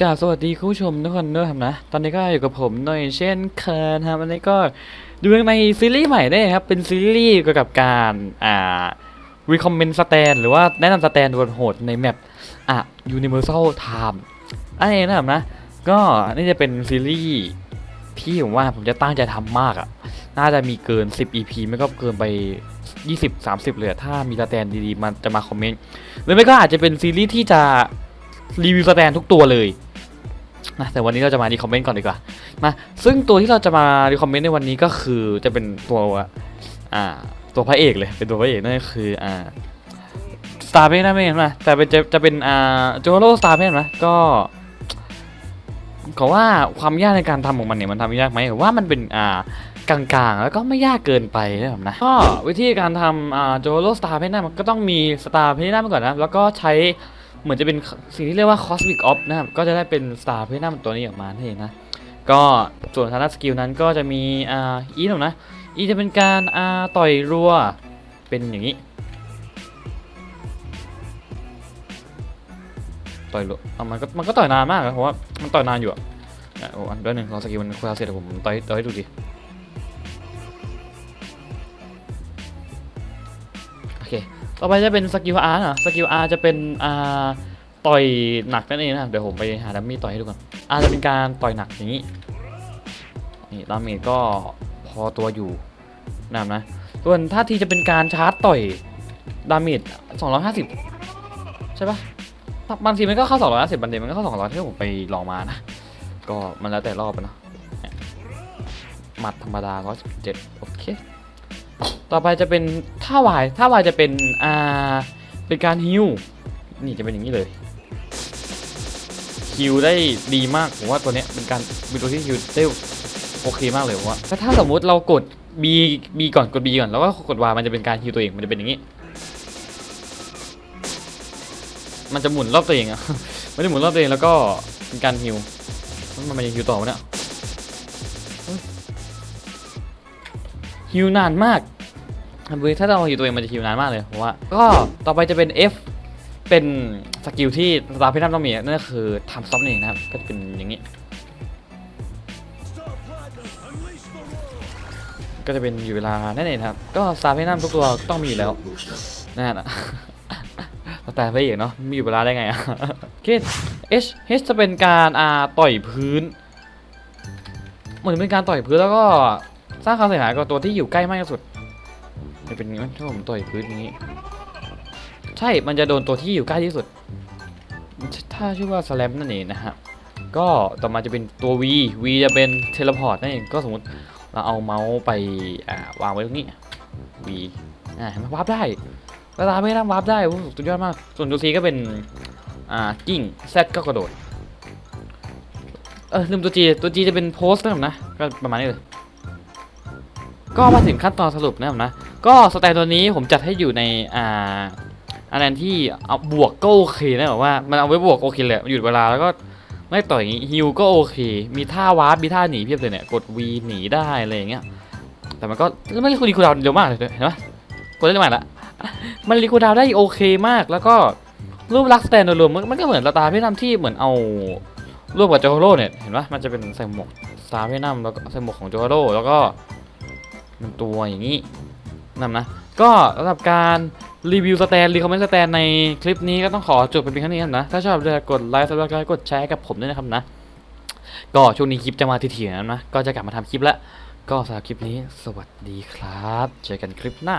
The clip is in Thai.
กราบสวัสดีคุณผู้ชมทุกคนด้วยครับนะ ตอนนี้ก็อยู่กับผมหน่อยเช่นเคยนะครับวันนี้ก็ดูในซีรีส์ใหม่ได้ครับ เป็นซีรีส์เกี่ยวกับการอ่า recommend stand หรือว่าแนะนำสแตนโหดในแมปอะ universal time อันนี้นะครับนะ ก็นี่จะเป็นซีรีส์ที่ผมว่าผมจะตั้งใจทำมากอะ น่าจะมีเกิน 10 EP ไม่ก็เกินไป 20 30 เลยอถ้ามีสแตนดีๆมันจะมาคอมเมนต์ หรือไม่ก็อาจจะเป็นซีรีส์ที่จะรีวิวสแตนทุกตัวเลย นะแต่วันนี้เราจะมารีคอมเมนต์ก่อนดีกว่ามาซึ่งตัวที่เราจะมารีคอมเมนต์ในวันนี้ก็คือจะเป็นตัวอ่าตัวพระเอกเลยเป็นตัวพระเอกนั่นก็คืออ่าสตาร์เพนนะไม่เห็นนะแต่เป็นจะจะเป็นอ่าโจโรสตาร์เพนนะก็ขอว่าความยากในการทำของมันเนี่ยมันทำยากไหมหรือว่ามันเป็นอ่ากลางๆ แล้วก็ไม่ยากเกินไปนะครับนะก็วิธีการทำอ่าโจโรสตาร์เพนนะมันก็ต้องมีสตาร์เพนนะก่อนนะแล้วก็ใช้ เหมือนจะเป็นสิ่งที่เรียกว่า Cosmic Off นะครับ ก็จะได้เป็น Star p l a n e t ตัวนี้ออกมาเองนะ ก็ส่วนทางด้านสกิลนั้นก็จะมีอ่าอีหนูนะ อีจะเป็นการอ่าต่อยรัว เป็นอย่างนี้ ต่อยรัวเอามันก็มันก็ต่อยนานมากนะเพราะว่ามันต่อยนานอยู่อะอะโอ้อันด้วยหนึ่งลองสกิลมันคุยเสร็จเดี๋ยวผมต่อยต่อยให้ดูดิ อเค ต่อไปจะเป็นสกิลอาร์นะสกิลอาร์จะเป็นอ่าต่อยหนักนั่นเองนะเดี๋ยวผมไปหาดัมมี่ต่อยให้ดูก่อนอาร์จะเป็นการต่อยหนักอย่างนี้นี่ดาเมจก็พอตัวอยู่นะครับนะส่วนท่าทีจะเป็นการชาร์จต่อยดาเมจ250 ใช่ปะบางทีมันก็เข้า 250บางทีมันก็เข้า 200ที่ผมไปลองมานะ ก็มันแล้วแต่รอบอะเนะหมัดธรรมดา117โอเค ต่อไปจะเป็นท่าวายท่าวายจะเป็นอ่าเป็นการฮิวนี่จะเป็นอย่างนี้เลยฮิวได้ดีมากผมว่าตัวเนี้ยเป็นการเป็นตัวที่ฮิวได้โอเคมากเลยผมว่าถ้าสมมุติเรากด B B ก่อนกด B ก่อนแล้วก็กด Y มันจะเป็นการฮิวตัวเองมันจะเป็นอย่างนี้ มันจะหมุนรอบตัวเองอะไมันจะหมุนรอบตัวเองแล้วก็เป็นการฮิวมันมันจะฮิวต่อวะเนี่ย ฮิวนานมากอันนี้ถ้าเราอยู่ตัวเองมันจะคิวนานมากเลยเพราะว่า ก็ต่อไปจะเป็น F เป็นสกิลที่สตาร์เพนัมต้องมีนั่นก็คือทำซับนั่นะครับ ก็จะเป็นอย่างนี้ ก็จะเป็นอยู่เวลานั่นเองครับ ก็สตาร์เพนัมทุกตัวต้องมีอยู่แล้วนั่นน่ะแต่ไปอีกเนาะมีอยู่เวลาได้ไงอะโอเค H H จะเป็นการอ่าต่อยพื้น เหมือนเป็นการต่อยพื้นแล้วก็ สร้างความเสียหายกับตัวที่อยู่ใกล้มากที่สุดมันเป็นอย่างนี้ถ้าผมต่อยพื้นอย่างนี้ ใช่มันจะโดนตัวที่อยู่ใกล้ที่สุด ถ้าชื่อว่าสแลมนั่นเองนะฮะก็ต่อมาจะเป็นตัว V V จะเป็นเทเลพอร์ตนั่นเองก็สมมติเราเอาเมาส์ไปวางไว้ตรงนี้ V อ่าเห็นไหมวาร์ปได้เวลาไม่ต้องวาร์ปได้โอ้โหสุดยอดมาก ส่วนตัว C ก็เป็นอ่ากิ้ง Z ก็กระโดดเออลืมตัว G ตัว G จะเป็นโพสต์นะครับนะก็ประมาณนี้เลย ก็มาถึงขั้นตอนสรุปนะครับนะ ก็สแตนตัวนี้ผมจัดให้อยู่ในอ่าอันนั้นที่เอาบวกก็โอเคนะแบบว่ามันเอาไว้บวกโอเคเลยหยุดเวลาแล้วก็ไม่ต่อยอย่างงี้ฮิวก็โอเค มีท่าวาร์ปมีท่าหนีเพียบเลยเนี่ยกด V หนีได้อะไรอย่างเงี้ยแต่มันก็ไม่รีคูดาวเร็วมากเลยเห็นปะกดได้ใหม่ละมันรีคูดาวได้โอเคมากแล้วก็รูปลักษณ์สแตนโดยรวมมันก็เหมือนตาร์เพนัมที่เหมือนเอารูปกับโจโร่เนี่ยเห็นปะมันจะเป็นใส่หมวกตาร์เพนัมแล้วก็ใส่หมวกของโจโโร่แล้วก็ ป็นตัวอย่างนี้นั่นนะ ก็สำหรับการรีวิวสแตนรีคอมเมนต์สแตนในคลิปนี้ก็ต้องขอจบไปเพียงเท่านี้นะ ถ้าชอบอย่ากดไลค์สับสไครต์กดแชร์กับผมด้วยนะครับนะ ก็ช่วงนี้คลิปจะมาทีๆนะนะ ก็จะกลับมาทำคลิปแล้ว ก็สำหรับคลิปนี้สวัสดีครับ เจอกันคลิปหน้า